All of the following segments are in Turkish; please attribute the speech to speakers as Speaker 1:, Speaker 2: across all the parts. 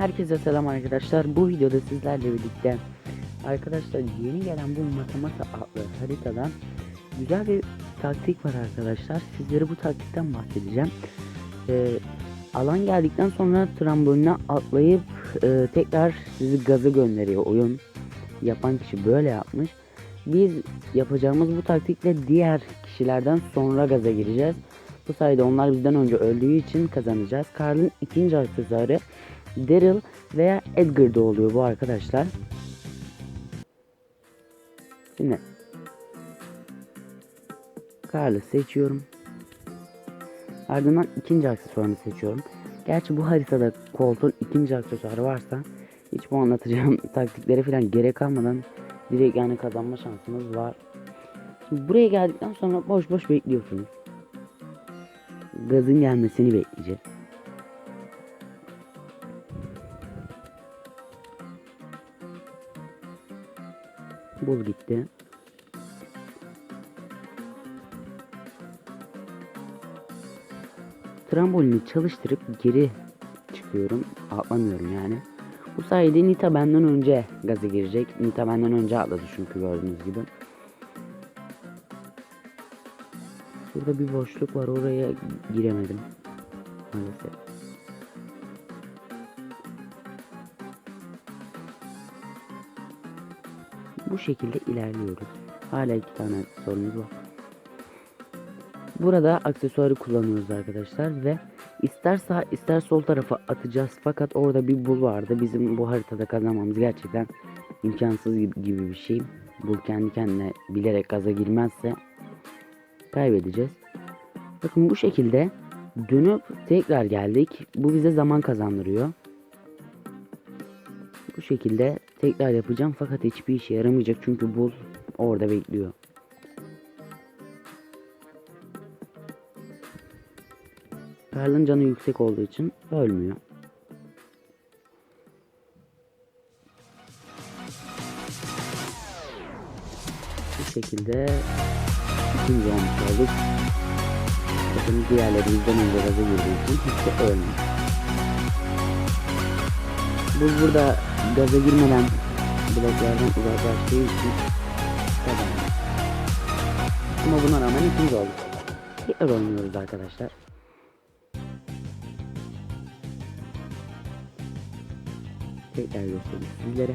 Speaker 1: Herkese selam arkadaşlar. Bu videoda sizlerle birlikte arkadaşlar yeni gelen bu Matamata adlı haritadan güzel bir taktik var arkadaşlar. Sizlere bu taktikten bahsedeceğim. Ee, alan geldikten sonra tramboline atlayıp e, tekrar sizi gaza gönderiyor oyun. Yapan kişi böyle yapmış. Biz yapacağımız bu taktikle diğer kişilerden sonra gaza gireceğiz. Bu sayede onlar bizden önce öldüğü için kazanacağız. Karl'ın ikinci aksesuarı Daryl veya Edgar'da oluyor bu arkadaşlar. Şimdi Karl'ı seçiyorum. Ardından ikinci aksesuarını seçiyorum. Gerçi bu haritada Colt'un ikinci aksesuarı varsa hiç bu anlatacağım taktikleri falan gerek kalmadan direkt yani kazanma şansımız var. Şimdi buraya geldikten sonra boş boş bekliyorsunuz. Gazın gelmesini bekleyeceğiz. Bul gitti. Trambolini çalıştırıp geri çıkıyorum. Atlamıyorum yani. Bu sayede Nita benden önce gaza girecek. Nita benden önce atladı çünkü gördüğünüz gibi. Burada bir boşluk var oraya giremedim. Maalesef. Bu şekilde ilerliyoruz. Hala iki tane sorunumuz var. Burada aksesuarı kullanıyoruz arkadaşlar ve ister sağ ister sol tarafa atacağız fakat orada bir bul vardı. Bizim bu haritada kazanmamız gerçekten imkansız gibi bir şey. Bul kendi kendine bilerek gaza girmezse kaybedeceğiz. Bakın bu şekilde dönüp tekrar geldik. Bu bize zaman kazandırıyor. Bu şekilde tekrar yapacağım fakat hiçbir işe yaramayacak çünkü bul orada bekliyor. Karl'ın canı yüksek olduğu için ölmüyor. Bu şekilde ikinci olmuş olduk. Bakın diğerleri bizden önce gaza girdiği için hiç de ölmüyor. Bu burada gaza girmeden bloklardan uzaklaştığı için kazandı. Ama buna rağmen ikinci olduk. Tekrar oynuyoruz arkadaşlar. Tekrar göstereyim sizlere.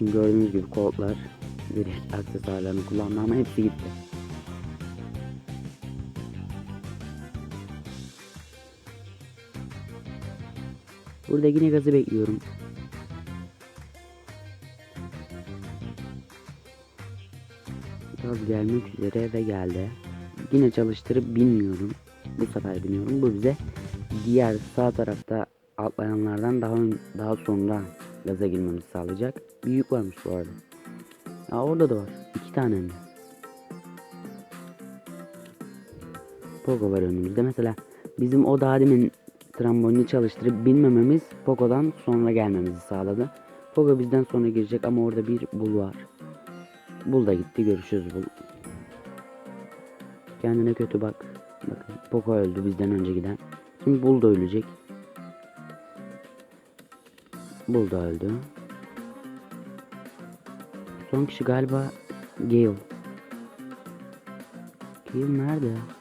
Speaker 1: Gördüğünüz gibi kodlar direkt aksesuarlarını kullandı ama hepsi gitti. Burada yine gazı bekliyorum. Gaz gelmek üzere ve geldi. Yine çalıştırıp binmiyorum. Bu sefer biniyorum. Bu bize diğer sağ tarafta atlayanlardan daha daha sonra gaza girmemizi sağlayacak. Bir yük varmış bu arada. Aa orada da var. İki tane mi? Pogo var önümüzde. Mesela bizim o daha demin trambolini çalıştırıp binmememiz Pogo'dan sonra gelmemizi sağladı. Pogo bizden sonra girecek ama orada bir bul var. Bul da gitti. Görüşürüz bul. Kendine kötü bak. Bakın Pogo öldü bizden önce giden. Şimdi bul da ölecek. Bul da öldü. Son kişi galiba Gale. Gale nerede?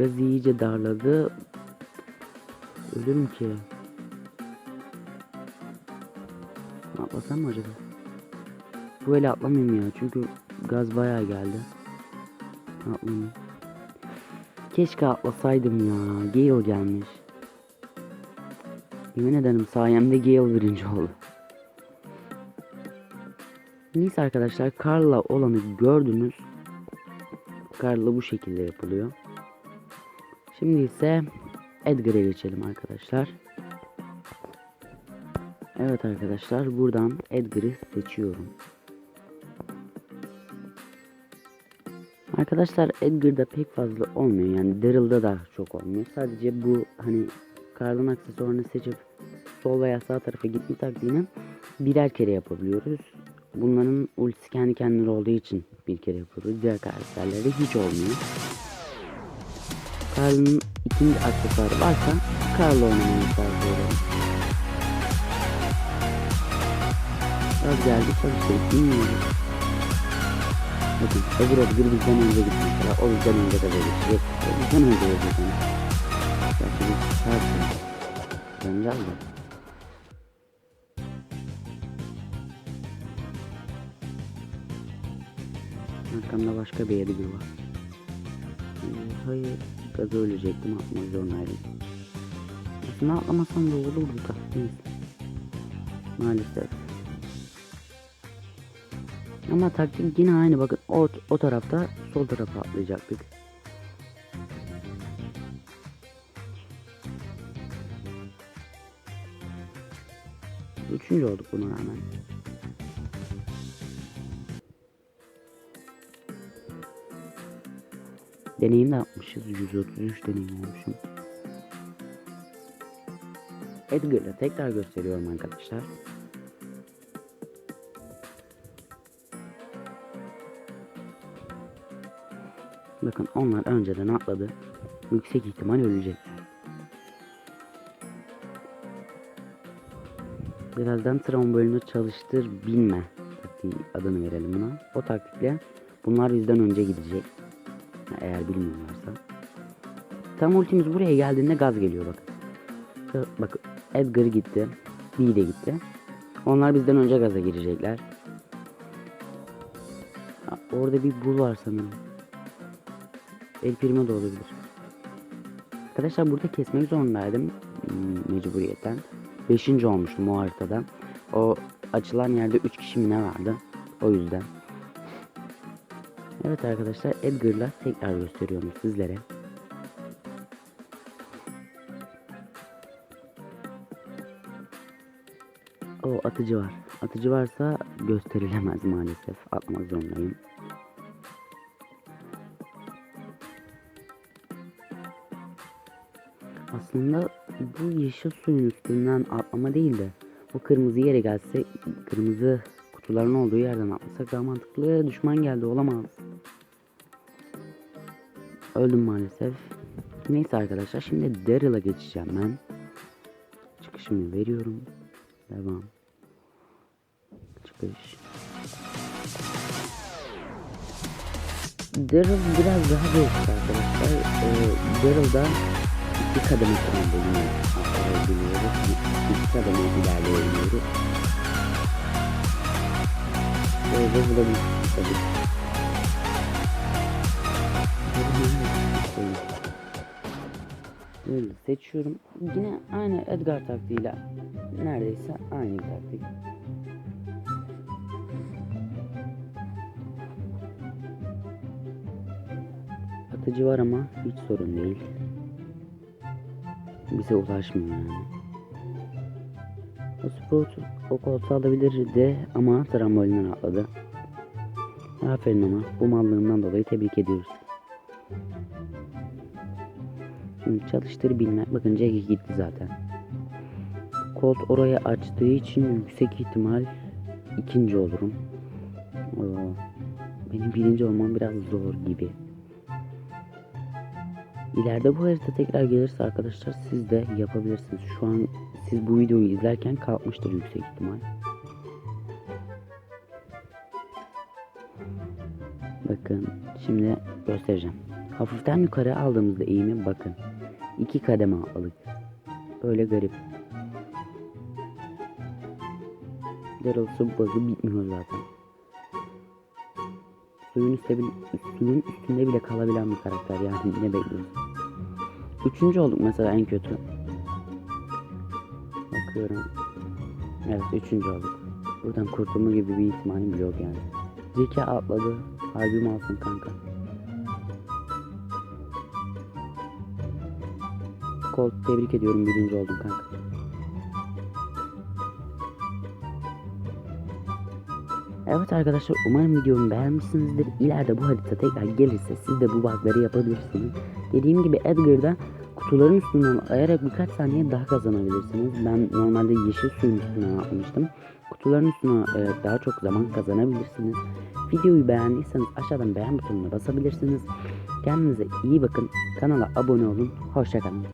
Speaker 1: Gaz iyice darladı. Ölürüm ki. Atlasam mı acaba? Bu ele atlamayayım ya çünkü gaz bayağı geldi. Atlamayayım. Keşke atlasaydım ya. Gale gelmiş. Yemin ederim sayemde Gale birinci oldu. Neyse arkadaşlar Karla olanı gördünüz. Karla bu şekilde yapılıyor. Şimdi ise Edgar'a geçelim arkadaşlar. Evet arkadaşlar buradan Edgar'ı seçiyorum. Arkadaşlar Edgar'da pek fazla olmuyor yani Daryl'da da çok olmuyor. Sadece bu hani Karl'ın aksesuarını seçip sol veya sağ tarafa gitme taktiğini birer kere yapabiliyoruz. bunların ultisi kendi kendine olduğu için bir kere yapıyoruz. Diğer karakterlerde hiç olmuyor. Karl'ın ikinci aksesuarı varsa Karl'la oynamayı tercih ederim. Az geldi çalıştırıp bilmiyorum. Bakın öbür öbür bizden önce gitti mesela. O bizden önce de böyle geçecek. O bizden önce de geçecek. Gerçi biz sarsın. Döneceğiz de. Arkamda başka bir yeri var. Ee, hayır. Gazı ölecektim atmak zorundaydım. Aslında atlamasam da olurdu da. Maalesef. Ama taktik yine aynı bakın o, o tarafta sol tarafa atlayacaktık. Üçüncü olduk buna rağmen. Deneyim de yapmışız. 133 deneyim olmuşum. Edgar'ı tekrar gösteriyorum arkadaşlar. Bakın onlar önceden atladı. Yüksek ihtimal ölecek. Birazdan trombolünü çalıştır bilme taktiği adını verelim buna. O taktikle bunlar bizden önce gidecek. Eğer bilmiyorlarsa. Tam ultimiz buraya geldiğinde gaz geliyor. Şu- Bak Edgar gitti. B de gitti. Onlar bizden önce gaza girecekler. Orada bir bul var sanırım. El primo da olabilir. Arkadaşlar burada kesmek zorundaydım. hmm, Mecburiyetten. Beşinci olmuştum o haritada. O açılan yerde 3 kişi mi ne vardı? O yüzden. Evet arkadaşlar Edgar'la tekrar gösteriyorum sizlere. O atıcı var. Atıcı varsa gösterilemez maalesef. Atmak zorundayım. Aslında bu yeşil suyun üstünden atlama değil de bu kırmızı yere gelse kırmızı kutuların olduğu yerden atlasak daha mantıklı. Düşman geldi olamaz. Öldüm maalesef. Neyse arkadaşlar şimdi Daryl'a geçeceğim ben. Çıkışımı veriyorum. Devam. Çıkış. Daryl biraz daha değişik arkadaşlar. Ee, Daryl'da iki kademe sonunda yine atlayabiliyoruz. İki kademe ilerleyebiliyoruz. Böyle bulabilirsiniz tabii. Böyle seçiyorum. Yine aynı Edgar taktiğiyle neredeyse aynı taktik. Atıcı var ama hiç sorun değil. Bize ulaşmıyor yani. O Sprout o koltuğu alabilirdi ama trambolinden atladı. Aferin ama bu mallığından dolayı tebrik ediyoruz. Şimdi çalıştır bilme. Bakın Jackie gitti zaten. Colt oraya açtığı için yüksek ihtimal ikinci olurum. Oo, benim birinci olmam biraz zor gibi. İleride bu harita tekrar gelirse arkadaşlar siz de yapabilirsiniz. Şu an siz bu videoyu izlerken kalkmıştır yüksek ihtimal. Bakın şimdi göstereceğim. Hafiften yukarı aldığımızda eğimi bakın. İki kademe atladık. Böyle garip. Daryl su bazı bitmiyor zaten. Suyun, suyun üstünde bile kalabilen bir karakter yani ne bekliyoruz. Üçüncü olduk mesela en kötü. Bakıyorum. Evet üçüncü olduk. Buradan kurtulma gibi bir ihtimalim yok yani. Zeki atladı. Harbi masum kanka. Colt tebrik ediyorum birinci oldun kanka. Evet arkadaşlar umarım videomu beğenmişsinizdir. İleride bu harita tekrar gelirse siz de bu bug'ları yapabilirsiniz. Dediğim gibi Edgar'da kutuların üstünden ayarak birkaç saniye daha kazanabilirsiniz. Ben normalde yeşil suyun üstünden atmıştım. Kutuların üstüne e, daha çok zaman kazanabilirsiniz. Videoyu beğendiyseniz aşağıdan beğen butonuna basabilirsiniz. Kendinize iyi bakın. Kanala abone olun. Hoşçakalın.